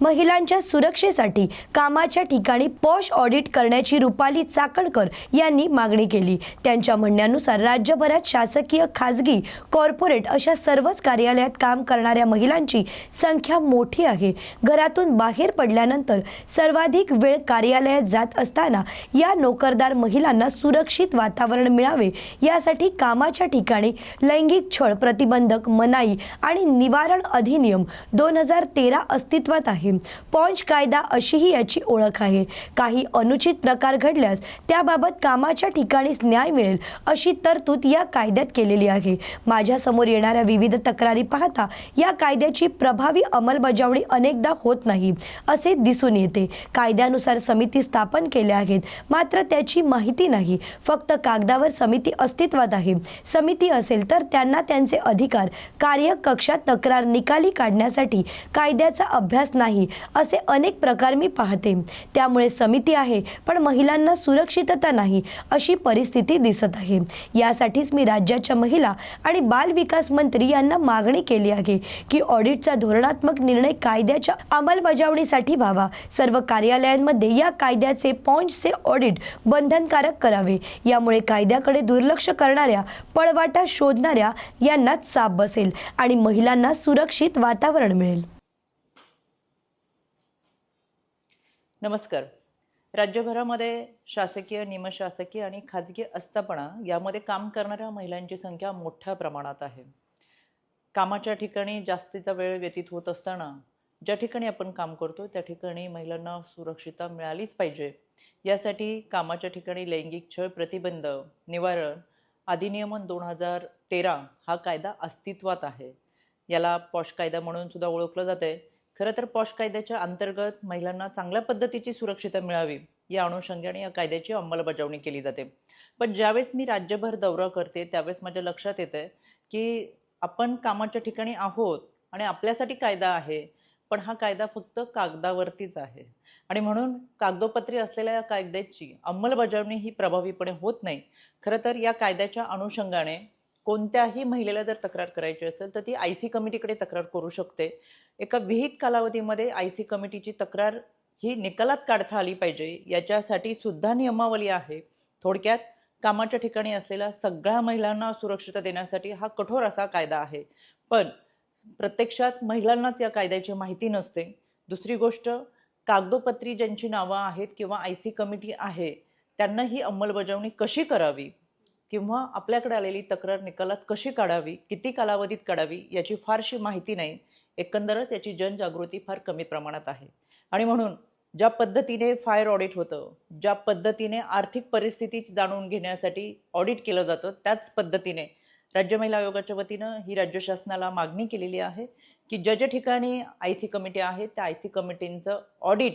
महिलांच्या सुरक्षेसाठी कामाच्या ठिकाणी पॉश ऑडिट करण्याची रुपाली चाकणकर यांनी मागणी केली. त्यांच्या म्हणण्यानुसार राज्यभरात शासकीय खाजगी कॉर्पोरेट अशा सर्वच कार्यालयात काम करणाऱ्या महिलांची संख्या मोठी आहे. घरातून बाहेर पडल्यानंतर सर्वाधिक वेळ कार्यालयात जात असताना या नोकरदार महिलांना सुरक्षित वातावरण मिळावे यासाठी कामाच्या ठिकाणी लैंगिक छळ प्रतिबंधक मनाई आणि निवारण अधिनियम दोन हजार तेरा अस्तित्वात आहे. पॉन्च कायदा अशीही याची ओळख आहे. काही अनुचित प्रकार घडल्यास त्याबाबत कामाच्या ठिकाणीच न्याय मिळेल अशी तरतूद या कायद्यात केलेली आहे. माझ्यासमोर येणाऱ्या विविध तक्रारी पाहता या कायद्याची प्रभावी अंमलबजावणी अनेकदा होत नाही असे दिसून येते. कायद्यानुसार समिती स्थापन केल्या आहेत मात्र त्याची माहिती नाही. फक्त कागदावर समिती अस्तित्वात आहे. समिती असेल तर त्यांना त्यांचे अधिकार कार्यकक्षात तक्रार निकाली काढण्यासाठी कायद्याचा अभ्यास नाही. असे अनेक प्रकार मी पाहते. त्यामुळे समिती आहे पण महिलांना सुरक्षितता नाही अशी परिस्थिती दिसत आहे. यासाठीच मी राज्याच्या महिला आणि बाल विकास मंत्री यांना मागणी केली आहे की ऑडिटचा धोरणात्मक निर्णय कायद्याच्या अंमलबजावणीसाठी व्हावा. सर्व कार्यालयांमध्ये या कायद्याचे पॉइंटचे ऑडिट बंधनकारक करावे. यामुळे कायद्याकडे दुर्लक्ष करणाऱ्या पळवाटा शोधणाऱ्या यांना चाप बसेल आणि महिलांना सुरक्षित वातावरण मिळेल. नमस्कार. राज्यभरामध्ये शासकीय निमशासकीय आणि खाजगी आस्थापना यामध्ये काम करणाऱ्या महिलांची संख्या मोठ्या प्रमाणात आहे. कामाच्या ठिकाणी जास्तीचा वेळ व्यतीत होत असताना ज्या ठिकाणी आपण काम करतो त्या ठिकाणी महिलांना सुरक्षितता मिळालीच पाहिजे. यासाठी कामाच्या ठिकाणी लैंगिक छळ प्रतिबंध निवारण अधिनियमन दोन हजार तेरा हा कायदा अस्तित्वात आहे. याला पॉश कायदा म्हणून सुद्धा ओळखलं जाते खरं तर पॉश कायद्याच्या अंतर्गत महिलांना चांगल्या पद्धतीची सुरक्षितता मिळावी या अनुषंगाने या कायद्याची अंमलबजावणी केली जाते. पण ज्यावेळेस मी राज्यभर दौरा करते त्यावेळेस माझ्या लक्षात येतं की आपण कामाच्या ठिकाणी आहोत आणि आपल्यासाठी कायदा आहे पण हा कायदा फक्त कागदावरतीच आहे. आणि म्हणून कागदोपत्री असलेल्या या कायद्याची अंमलबजावणी ही प्रभावीपणे होत नाही. खरं तर या कायद्याच्या अनुषंगाने कोणत्याही महिलेला जर तक्रार करायची असेल तर ती आय सी कमिटीकडे तक्रार करू शकते. एका विहित कालावधीमध्ये आय सी कमिटीची तक्रार ही निकालात काढता आली पाहिजे. याच्यासाठी सुद्धा नियमावली आहे. थोडक्यात कामाच्या ठिकाणी असलेल्या सगळ्या महिलांना सुरक्षितता देण्यासाठी हा कठोर असा कायदा आहे. पण प्रत्यक्षात महिलांनाच या कायद्याची माहिती नसते. दुसरी गोष्ट कागदोपत्री ज्यांची नावं आहेत किंवा आय सी कमिटी आहे त्यांना ही अंमलबजावणी कशी करावी? किंवा आपल्याकडे आलेली तक्रार निकालात कशी काढावी किती कालावधीत काढावी याची फारशी माहिती नाही. एकंदरच याची जनजागृती फार कमी प्रमाणात आहे. आणि म्हणून ज्या पद्धतीने फायर ऑडिट होतं ज्या पद्धतीने आर्थिक परिस्थिती जाणून घेण्यासाठी ऑडिट केलं जातं त्याच पद्धतीने राज्य महिला आयोगाच्या वतीनं ही राज्य शासनाला मागणी केलेली आहे की ज्या ज्या ठिकाणी आय सी कमिटी आहे त्या आय सी कमिटींचं ऑडिट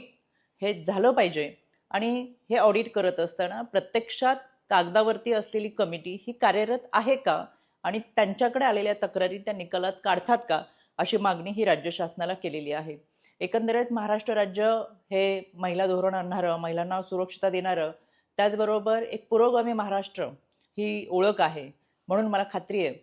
हे झालं पाहिजे. आणि हे ऑडिट करत असताना प्रत्यक्षात कागदावरती असलेली कमिटी ही कार्यरत आहे का? आणि त्यांच्याकडे आलेल्या तक्रारी त्या निकालात काढतात का? अशी मागणी ही राज्य शासनाला केलेली आहे. एकंदरीत महाराष्ट्र राज्य हे महिला धोरण आणणारं महिलांना सुरक्षितता देणारं त्याचबरोबर एक पुरोगामी महाराष्ट्र ही ओळख आहे. म्हणून मला खात्री आहे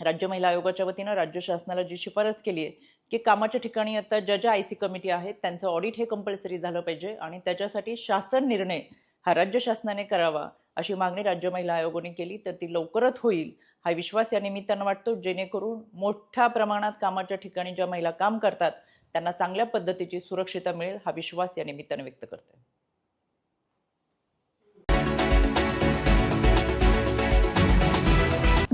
राज्य महिला आयोगाच्या वतीनं राज्य शासनाला जी शिफारस केली आहे की कामाच्या ठिकाणी आता ज्या ज्या आय सी कमिटी आहेत त्यांचं ऑडिट हे कंपल्सरी झालं पाहिजे आणि त्याच्यासाठी शासन निर्णय हा राज्य शासनाने करावा. अशी मागणी राज्य महिला आयोगाने केली तर ती लवकरच होईल हा विश्वास या निमित्तानं वाटतो जेणेकरून मोठ्या प्रमाणात कामाच्या ठिकाणी ज्या महिला काम करतात त्यांना चांगल्या पद्धतीची सुरक्षितता मिळेल हा विश्वास या निमित्तानं व्यक्त करते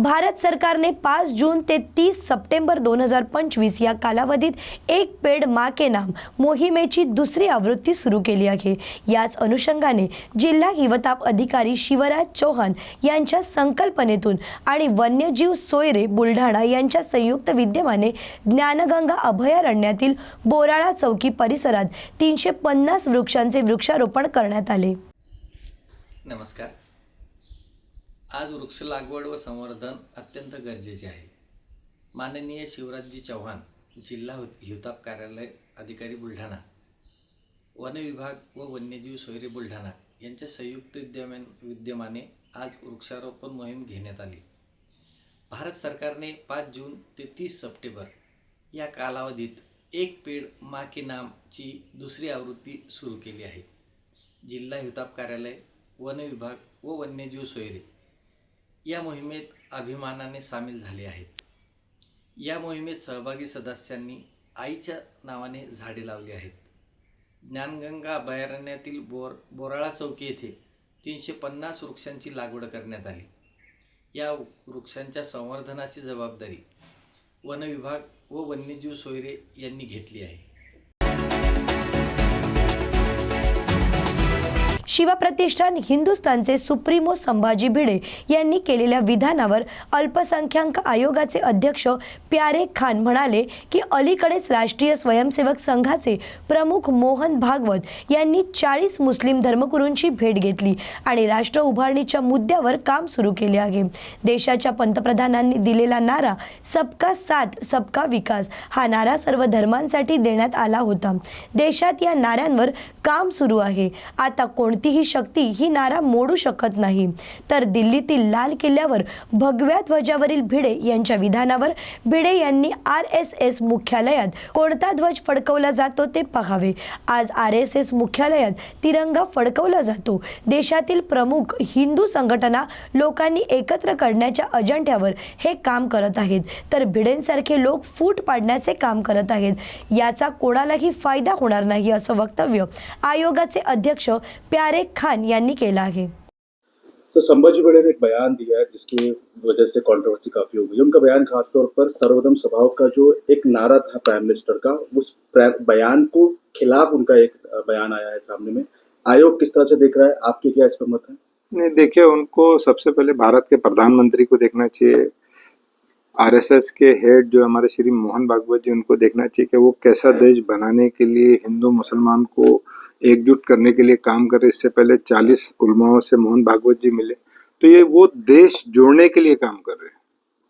भारत सरकारने पाच जून ते तीस सप्टेंबर दोन हजार पंचवीस या कालावधीत एक पेड मा के नाम मोहिमेची दुसरी आवृत्ती सुरू केली आहे. याच अनुषंगाने जिल्हा हिवताप अधिकारी शिवराज चौहान यांच्या संकल्पनेतून आणि वन्यजीव सोयरे बुलढाणा यांच्या संयुक्त विद्यमाने ज्ञानगंगा अभयारण्यातील बोराळा चौकी परिसरात तीनशे पन्नास वृक्षांचे वृक्षारोपण करण्यात आले. नमस्कार. आज वृक्ष लागवड व संवर्धन अत्यंत गरजेचे आहे. माननीय शिवराजजी चव्हाण जिल्हा हिवताप कार्यालय अधिकारी बुलढाणा वन विभाग व वन्यजीव सोयरे बुलढाणा यांच्या संयुक्त विद्यमान विद्यमाने आज वृक्षारोपण मोहीम घेण्यात आली. भारत सरकारने पाच जून ते तीस सप्टेंबर या कालावधीत एक पेड मा के नामची दुसरी आवृत्ती सुरू केली आहे. जिल्हा हिवताप कार्यालय वन विभाग व वन्यजीव सोयरे या मोहिमेत अभिमानाने सामील झाले आहेत. या मोहिमेत सहभागी सदस्यांनी आईच्या नावाने झाडे लावली आहेत. ज्ञानगंगा अभयारण्यातील बोर बोराळा चौकी येथे तीनशे पन्नास वृक्षांची लागवड करण्यात आली. या वृक्षांच्या संवर्धनाची जबाबदारी वनविभाग व वन्यजीव सोयरे यांनी घेतली आहे. शिवप्रतिष्ठान हिंदुस्थानचे सुप्रीमो संभाजी भिडे यांनी केलेल्या विधानावर अल्पसंख्याक आयोगाचे अध्यक्ष प्यारे खान म्हणाले की अलीकडेच राष्ट्रीय स्वयंसेवक संघाचे प्रमुख मोहन भागवत यांनी चाळीस मुस्लिम धर्मगुरूंची भेट घेतली आणि राष्ट्र उभारणीच्या मुद्द्यावर काम सुरू केले आहे. देशाच्या पंतप्रधानांनी दिलेला नारा सबका साथ सबका विकास हा नारा सर्व धर्मांसाठी देण्यात आला होता. देशात या नाऱ्यांवर काम सुरू आहे. आता कोणतीही शक्ती ही नारा मोडू शकत नाही. तर दिल्लीतील लाल किल्ल्यावर भगव्या ध्वजावरील भिडे यांच्या विधानावर भिडे यांनी आर एस एस मुख्यालयात कोणता ध्वज फडकवला जातो ते पहावे. आज आर एस एस मुख्यालयात तिरंगा फडकवला जातो. देशातील प्रमुख हिंदू संघटना लोकांनी एकत्र करण्याच्या अजंठ्यावर हे काम करत आहेत. तर भिडेंसारखे लोक फूट पाडण्याचे काम करत आहेत. याचा कोणालाही फायदा होणार नाही असं वक्तव्य आयोगाचे अध्यक्ष प्यारे खान यांनी केलं आहे तो संभाजी बड़े ने एक बयान दिया है जिसकी वजह से कंट्रोवर्सी काफ़ी हो गई उनका बयान खासतौर पर सर्वोदम स्वभाव का जो एक नारा था प्राइम मिनिस्टर का उस बयान को खिलाफ उनका एक बयान आया है सामने में। आयोग किस तरह से देख रहा है? आपके क्या इस पर मत है? नहीं देखिए उनको सबसे पहले भारत के प्रधानमंत्री को देखना चाहिए। आरएसएस के हेड जो हमारे श्री मोहन भागवत जी उनको देखना चाहिए कि वो कैसा देश बनाने के लिए हिंदू मुसलमान को एकजुट करने के लिए काम करे इससे पहले चालीस उलमाओं से मोहन भागवत जी मिले। तो ये वो देश जोड़ने के लिए काम कर रहे हैं।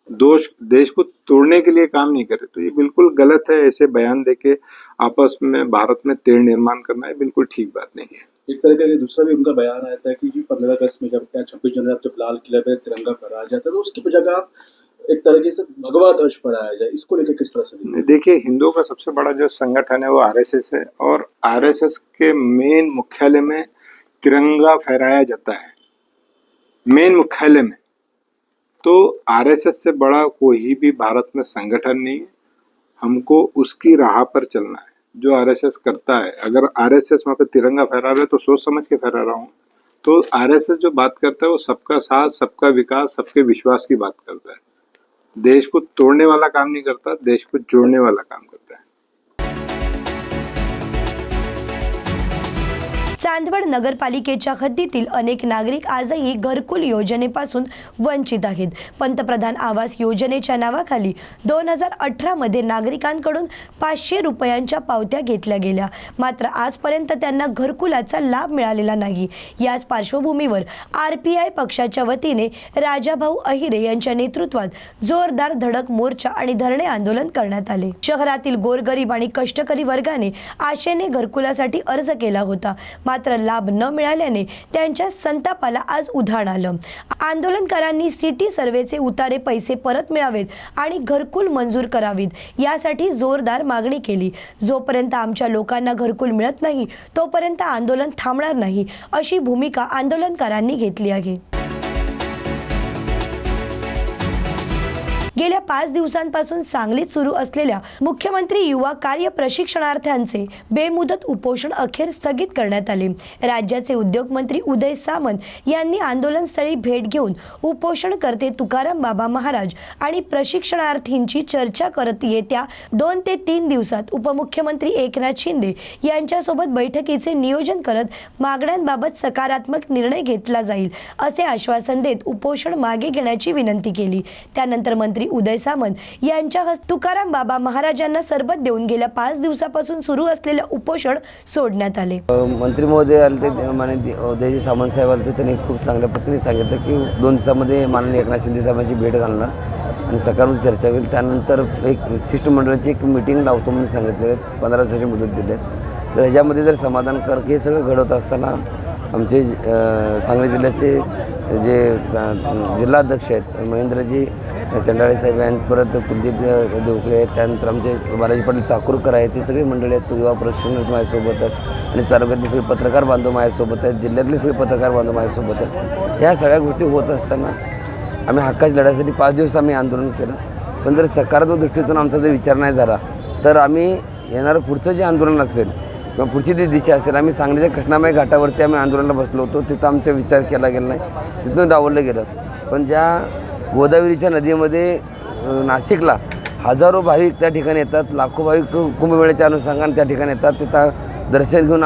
दोष, देश को तोड़ने के लिए काम नहीं कर रहे। तो ये बिल्कुल गलत है, ऐसे बयान देके आपस में, भारत में तेड़ निर्माण करना है बिल्कुल ठीक बात नहीं है। एक तरह का दूसरा भी उनका बयान आया था कि जी पंद्रह अगस्त में जब क्या छब्बीस जनवरी जब लाल किला पे तिरंगा फहराया जाता है तो उसकी जगह आप एक तरीके से भगवा ध्वज फहराया जाए, इसको लेकर किस तरह से देखिए हिंदुओं का सबसे बड़ा जो संगठन है वो आरएसएस है और आरएसएस के मेन मुख्यालय में तिरंगा फहराया जाता है। मेन मुख्यालय में। तो आरएसएस से बड़ा कोई भी भारत में संगठन नहीं है। हमको उसकी राह पर चलना है, जो आरएसएस करता है। अगर आरएसएस वहाँ पे तिरंगा फहरा रहा तो सोच समझ के फहरा रहा हूँ। तो आरएसएस जो बात करता है, वो सबका साथ, सबका विकास, सबके विश्वास की बात करता है। देश को तोड़ने वाला काम नहीं करता देश को जोड़ने वाला काम करता है। चांदवड नगरपालिकेच्या हद्दीतील अनेक नागरिक आजही घरकुल योजनेपासून वंचित आहेत. पंतप्रधान आवास योजनेच्या नावाखाली दोन हजार अठरामध्ये नागरिकांकडून पाचशे रुपयांच्या पावत्या घेतल्या गेल्या. मात्र आजपर्यंत त्यांना घरकुलाचा लाभ मिळालेला नाही. याच पार्श्वभूमीवर आर पी आय पक्षाच्या वतीने राजाभाऊ अहिरे यांच्या नेतृत्वात जोरदार धडक मोर्चा आणि धरणे आंदोलन करण्यात आले. शहरातील गोरगरीब आणि कष्टकरी वर्गाने आशेने घरकुलासाठी अर्ज केला होता. मात्र लाभ न मिळाल्याने त्यांच्या संतापाला आज उधाण आलं. आंदोलनकारांनी सिटी सर्वेचे उतारे पैसे परत मिळावेत आणि घरकुल मंजूर करावीत यासाठी जोरदार मागणी केली. जोपर्यंत आमच्या लोकांना घरकुल मिळत नाही तोपर्यंत आंदोलन थांबणार नाही अशी भूमिका आंदोलनकारांनी घेतली आहे. गेल्या पाच दिवसांपासून सांगलीत सुरू असलेल्या मुख्यमंत्री युवा कार्य प्रशिक्षणार्थ्यांचे बेमुदत उपोषण अखेर स्थगित करण्यात आले. राज्याचे उद्योगमंत्री उदय सामंत यांनी आंदोलनस्थळी भेट घेऊन उपोषणकर्ते तुकाराम बाबा महाराज आणि प्रशिक्षणार्थींची चर्चा करत येत्या दोन ते तीन दिवसात उपमुख्यमंत्री एकनाथ शिंदे यांच्यासोबत बैठकीचे नियोजन करत मागण्यांबाबत सकारात्मक निर्णय घेतला जाईल असे आश्वासन देत उपोषण मागे घेण्याची विनंती केली. त्यानंतर मंत्री उदय सामंत यांच्या हस्त तुकाराम बाबा महाराजांना सरबत देऊन गेल्या पाच दिवसापासून सुरू असलेले उपोषण सोडण्यात आले. मंत्री महोदय आले ते माने उदयजी सामंत साहेब आले ते त्यांनी खूप चांगल्या पद्धतीने सांगितलं की दोन दिवसामध्ये माननीय एकनाथ शिंदे साहेबांची भेट घालणार. आणि सकाळमध्ये चर्चा होईल. त्यानंतर एक शिष्टमंडळाची एक मिटिंग लावतो म्हणून सांगितले पंधरा दिवसाची मुदत दिली आहे. तर ह्याच्यामध्ये जर समाधान कर हे सगळं घडवत असताना आमचे सांगली जिल्ह्याचे जे जिल्हाध्यक्ष आहेत महेंद्रजी चंडाळे साहेब आहेत परत कुलदीप देवकळे आहेत त्यानंतर आमचे बालाजी पाटील चाकूरकर आहेत ते सगळी मंडळी आहेत युवा प्रशिक्षण माझ्यासोबत आहेत आणि तालुक्यातले सगळे पत्रकार बांधव माझ्यासोबत आहेत जिल्ह्यातले सगळे पत्रकार बांधव माझ्यासोबत आहेत. ह्या सगळ्या गोष्टी होत असताना आम्ही हक्काच्या लढ्यासाठी पाच दिवस आम्ही आंदोलन केलं. पण जर सकारात्मक दृष्टीतून आमचा जर विचार नाही झाला तर आम्ही येणारं पुढचं जे आंदोलन असेल किंवा पुढची जी दिशा असेल आम्ही सांगलीच्या कृष्णामाई घाटावरती आम्ही आंदोलनाला बसलो होतो. तिथं आमचा विचार केला गेला नाही. तिथून डावललं गेलं. पण ज्या गोदावरीच्या नदीमध्ये नाशिकला हजारो भाविक त्या ठिकाणी येतात. लाखो भाविक कुंभमेळ्याच्या अनुषंगाने त्या ठिकाणी येतात. तिथं दर्शन घेऊन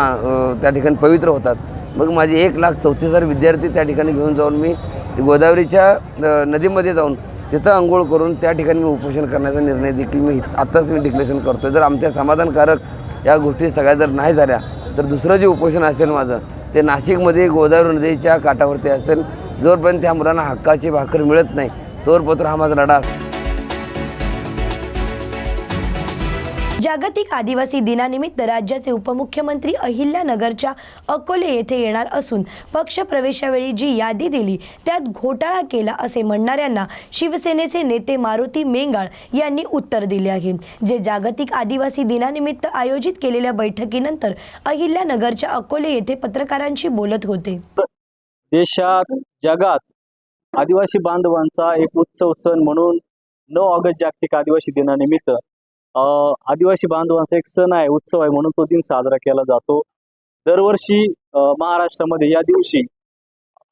त्या ठिकाणी पवित्र होतात. मग माझे एक लाख चौतीस हजार विद्यार्थी त्या ठिकाणी घेऊन जाऊन मी ते गोदावरीच्या नदीमध्ये जाऊन तिथं आंघोळ करून त्या ठिकाणी मी उपोषण करण्याचा निर्णय देखील मी आत्ताच मी डिक्लेरेशन करतो जर आमच्या समाधानकारक या गोष्टी सगळ्या जर नाही झाल्या तर दुसरं जे उपोषण असेल माझं ते नाशिकमध्ये गोदावरी नदीच्या काठावरती असेल. जोपर्यंत त्या मुलांना हक्काची भाकर मिळत नाही तोरपत्र हा माझा लढा असतो. जागतिक आदिवासी दिनानिमित्त राज्याचे उपमुख्यमंत्री अहिल्यानगरच्या अकोले येथे येणार असून पक्ष प्रवेशावेळी जी यादी दिली त्यात घोटाळा केला असे म्हणणाऱ्यांना शिवसेनेचे नेते मारुती मेंगाळ यांनी उत्तर दिले आहे. जे जागतिक आदिवासी दिनानिमित्त आयोजित केलेल्या बैठकीनंतर अहिल्यानगरच्या अकोले येथे पत्रकारांशी बोलत होते. देशात जगात आदिवासी बांधवांचा एक उत्सव सण म्हणून नऊ ऑगस्ट जागतिक आदिवासी दिनानिमित्त अ, आदिवासी बांधवांचा एक सण आहे उत्सव आहे म्हणून तो दिन साजरा केला जातो. दरवर्षी महाराष्ट्रामध्ये या दिवशी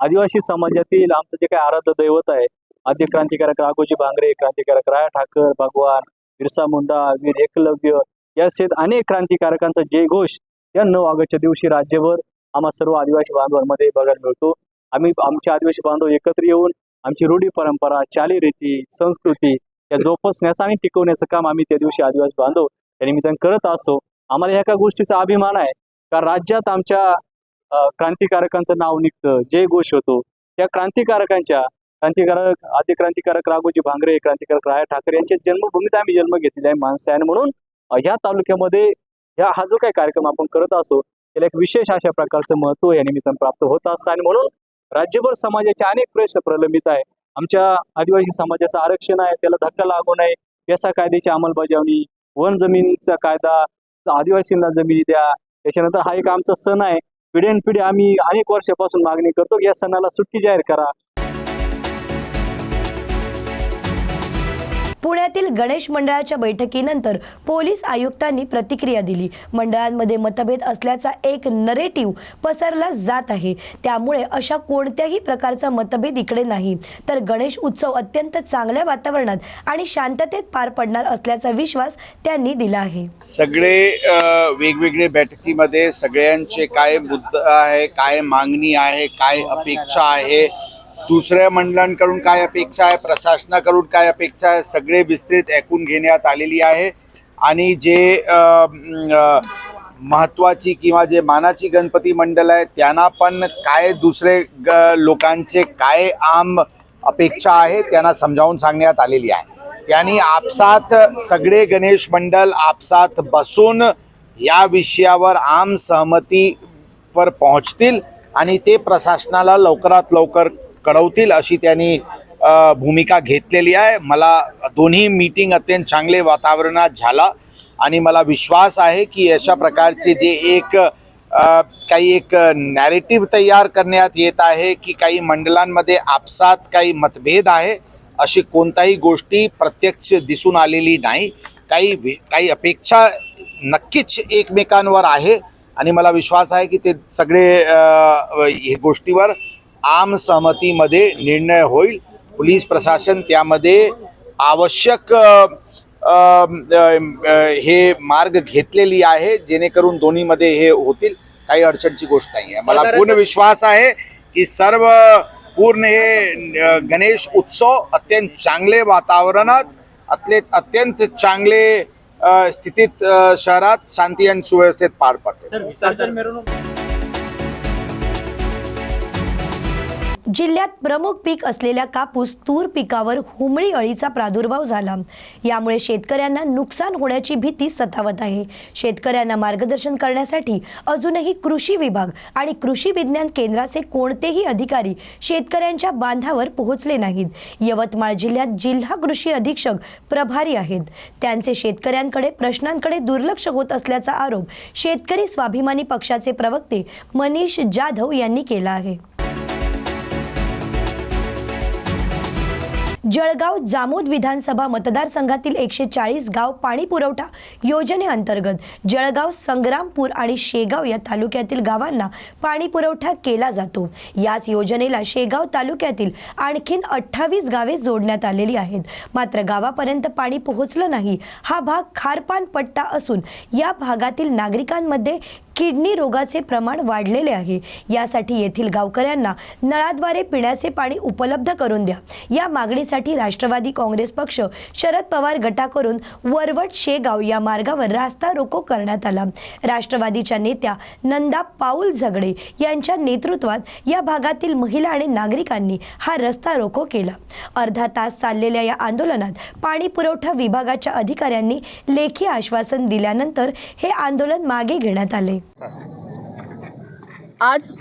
आदिवासी समाजातील आमचं जे काही आराध्य दैवत आहे आद्य क्रांतिकारक राघोजी भांगरे क्रांतिकारक राया ठाकर भगवान बिरसा मुंडा वीर एकलव्य या सेत अनेक क्रांतिकारकांचा जयघोष या नऊ ऑगस्टच्या दिवशी राज्यभर आम्हा सर्व आदिवासी बांधवांमध्ये बघायला मिळतो. आम्ही आमचे आदिवासी बांधव एकत्र येऊन आमची रूढी परंपरा चालीरीती संस्कृती या जोपासण्याचं आणि टिकवण्याचं काम आम्ही त्या दिवशी आदिवासी बांधव या निमित्ताने करत असतो. आम्हाला ह्या का गोष्टीचा अभिमान आहे. कारण राज्यात आमच्या क्रांतिकारकांचं नाव निघतं जय घोष होतो. त्या क्रांतिकारकांच्या क्रांतिकारक आदि क्रांतिकारक राघोजी भांगरे क्रांतिकारक राया ठाकरे यांच्या जन्मभूमीत आम्ही जन्म घेतलेला आहे माणसं आहे. आणि म्हणून ह्या तालुक्यामध्ये ह्या हा जो काही कार्यक्रम आपण करत असो त्याला एक विशेष अशा प्रकारचं महत्त्व या निमित्तानं प्राप्त होत असतं. आणि म्हणून राज्यभर समाजाचे अनेक प्रश्न प्रलंबित आहे. आमच्या आदिवासी समाजाचं आरक्षण आहे त्याला धक्का लागू नये पेसा कायद्याची अंमलबजावणी वन जमिनीचा कायदा आदिवासींना जमिनी द्या त्याच्यानंतर हा एक आमचा सण आहे. पिढ्यानपिढी आम्ही अनेक वर्षापासून मागणी करतो की या सणाला सुट्टी जाहीर करा. पुण्यातील गणेश मंडळाच्या बैठकीनंतर पोलीस आयुक्तांनी प्रतिक्रिया दिली. मंडळांमध्ये मतभेद असल्याचा एक नरेटिव्ह पसरला जात आहे. त्यामुळे अशा कोणत्याही प्रकारचा मतभेद इकडे नाही. तर गणेश उत्सव अत्यंत चांगल्या वातावरणात आणि शांततेत पार पडणार असल्याचा विश्वास त्यांनी दिला आहे. सगळे वेगवेगळे बैठकीमध्ये सगळ्यांचे काय मुद्दा आहे काय मागणी आहे काय अपेक्षा आहे दुसऱ्या मंडळांकडून काय अपेक्षा आहे? प्रशासनाकडून काय अपेक्षा आहे? सगळे विस्तृत ऐकून घेण्यात आलेली आहे. आणि जे महत्त्वाची महत्वाची किंवा जे मानाची गणपती मंडळ आहे त्यांना पण काय दुसरे ग- लोकांचे काय आम अपेक्षा आहे त्यांना समजावून सांगण्यात आलेली आहे. त्यांनी आपसात सगळे गणेश मंडळ आपसात बसून या विषयावर आम सहमतीवर पोहोचतील आणि ते प्रशासनाला लवकरात लवकर कळवतील अशी त्यांनी भूमिका घेतलेली आहे. मला दोन्ही मीटिंग अत्यंत चांगले वातावरणात झाला आणि मला विश्वास आहे की अशा प्रकारचे जे एक काही एक नॅरेटिव्ह तयार करण्यात येत आहे की काही मंडळांमध्ये आपसात काही मतभेद आहे अशी कोणताही गोष्टी प्रत्यक्ष दिसून आलेली नाही. काही काही अपेक्षा नक्कीच एकमेकांवर आहे आणि मला विश्वास आहे की ते सगळे हे गोष्टीवर आम सहमतीमध्ये निर्णय होईल. पोलीस प्रशासन त्यामध्ये आवश्यक हे मार्ग घेतलेली आहे जेणेकरून दोन्हीमध्ये हे होतील. काही अडचणची गोष्ट नाही आहे मला पूर्ण विश्वास आहे की सर्व पूर्ण हे गणेश उत्सव अत्यंत चांगले वातावरणात अत्यंत अत्यंत चांगले स्थितीत शहरात शांती आणि सुव्यवस्थेत पार पडते जिल्ह्यात प्रमुख पीक असलेल्या कापूस तूर पिकावर हुमळी अळीचा प्रादुर्भाव झाला. यामुळे शेतकऱ्यांना नुकसान होण्याची भीती सतावत आहे. शेतकऱ्यांना मार्गदर्शन करण्यासाठी अजूनही कृषी विभाग आणि कृषी विज्ञान केंद्राचे कोणतेही अधिकारी शेतकऱ्यांच्या बांधावर पोहोचले नाहीत. यवतमाळ जिल्ह्यात जिल्हा कृषी अधीक्षक प्रभारी आहेत. त्यांचे शेतकऱ्यांकडे प्रश्नांकडे दुर्लक्ष होत असल्याचा आरोप शेतकरी स्वाभिमानी पक्षाचे प्रवक्ते मनीष जाधव यांनी केला आहे. जळगाव जामोद विधानसभा मतदारसंघातील एकशे चाळीस गाव पाणी पुरवठा योजनेअंतर्गत जळगाव संग्रामपूर आणि शेगाव या तालुक्यातील गावांना पाणी पुरवठा केला जातो. याच योजनेला शेगाव तालुक्यातील आणखीन अठ्ठावीस गावे जोडण्यात आलेली आहेत. मात्र गावापर्यंत पाणी पोहोचलं नाही. हा भाग खारपान पट्टा असून या भागातील नागरिकांमध्ये किडनी रोगाचे प्रमाण वाढलेले आहे. यासाठी येथील गावकऱ्यांना नळाद्वारे पिण्याचे पाणी उपलब्ध करून द्या. या मागणीसाठी राष्ट्रवादी काँग्रेस पक्ष शरद पवार गटाकडून वरवट शेगाव या मार्गावर रास्ता रोको करण्यात आला. राष्ट्रवादीच्या नेत्या नंदा पाऊल झगडे यांच्या नेतृत्वात या भागातील महिला आणि नागरिकांनी हा रस्ता रोको केला. अर्धा तास चाललेल्या या आंदोलनात पाणी पुरवठा विभागाच्या अधिकाऱ्यांनी लेखी आश्वासन दिल्यानंतर हे आंदोलन मागे घेण्यात आले. आज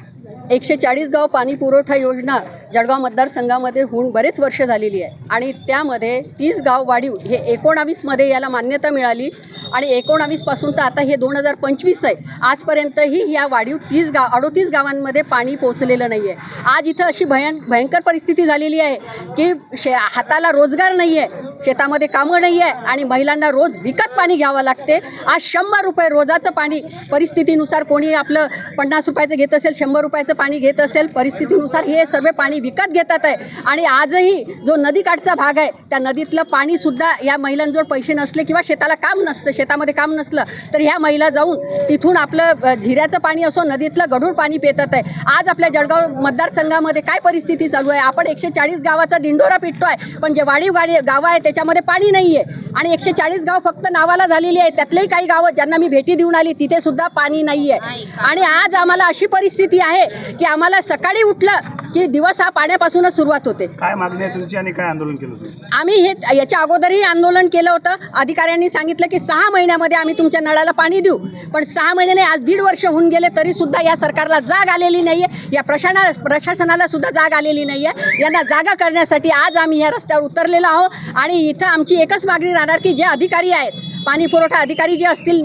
एकशे चाळीस गाव पाणी पुरवठा योजना जळगाव मतदारसंघामध्ये होऊन बरेच वर्ष झालेली आहे. आणि त्यामध्ये तीस गाव वाढीव हे एकोणावीसमध्ये याला मान्यता मिळाली. आणि एकोणावीसपासून तर आता हे दोन हजार पंचवीस आहे. आजपर्यंतही या वाढीव तीस गाव अडोतीस गावांमध्ये पाणी पोचलेलं नाही आहे आज इथं अशी भयं भयंकर परिस्थिती झालेली आहे की शे हाताला रोजगार नाही आहे शेतामध्ये कामं नाही आहे आणि महिलांना रोज विकत पाणी घ्यावं लागते. आज शंभर रुपये रोजाचं पाणी परिस्थितीनुसार कोणी आपलं पन्नास रुपयाचं घेत असेल शंभर रुपयाचं पाणी घेत असेल परिस्थितीनुसार हे सर्व पाणी विकत घेतात आहे. आणि आजही जो नदीकाठचा भाग आहे त्या नदीतलं पाणीसुद्धा या महिलांजवळ पैसे नसले किंवा शेताला काम नसतं शेतामध्ये काम नसलं तर ह्या महिला जाऊन तिथून आपलं झिऱ्याचं पाणी असो नदीतलं गढूळ पाणी पितात आहे. आज आपल्या जळगाव मतदारसंघामध्ये काय परिस्थिती चालू आहे? आपण एकशे चाळीस गावाचा दिंडोरा पिटतो आहे पण जे वाढीव गाडी गावं आहे त्याच्यामध्ये पाणी नाही आहे आणि एकशे चाळीस गाव फक्त नावाला झालेली आहे त्यातलेही काही गावं ज्यांना मी भेटी देऊन आली तिथे सुद्धा पाणी नाही आहे आणि आज आम्हाला अशी परिस्थिती आहे की आम्हाला सकाळी उठलं की दिवस हा पाण्यापासूनच सुरुवात होते. काय मागणी आहे तुमची आणि काय आंदोलन केलं तुम्ही? आम्ही हे याच्या अगोदरही आंदोलन केलं होतं. अधिकाऱ्यांनी सांगितलं की सहा महिन्यामध्ये आम्ही तुमच्या नळाला पाणी देऊ. पण सहा महिन्याने आज दीड वर्ष होऊन गेले तरी सुद्धा या सरकारला जाग आलेली नाही आहे या प्रशाना प्रशासनाला सुद्धा जाग आलेली नाही आहे यांना जागा करण्यासाठी आज आम्ही या रस्त्यावर उतरलेलो आहोत. आणि इथं आमची एकच मागणी राहणार की जे अधिकारी आहेत पाणी पुरवठा अधिकारी जे असतील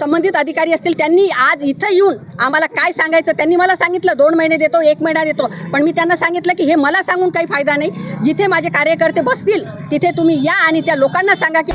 संबंधित अधिकारी असतील त्यांनी आज इथं येऊन आम्हाला काय सांगायचं त्यांनी मला सांगितलं दोन महिने देतो एक महिना देतो. पण मी त्यांना सांगितलं की हे मला सांगून काही फायदा नाही. जिथे माझे कार्यकर्ते बसतील तिथे तुम्ही या आणि त्या लोकांना सांगा की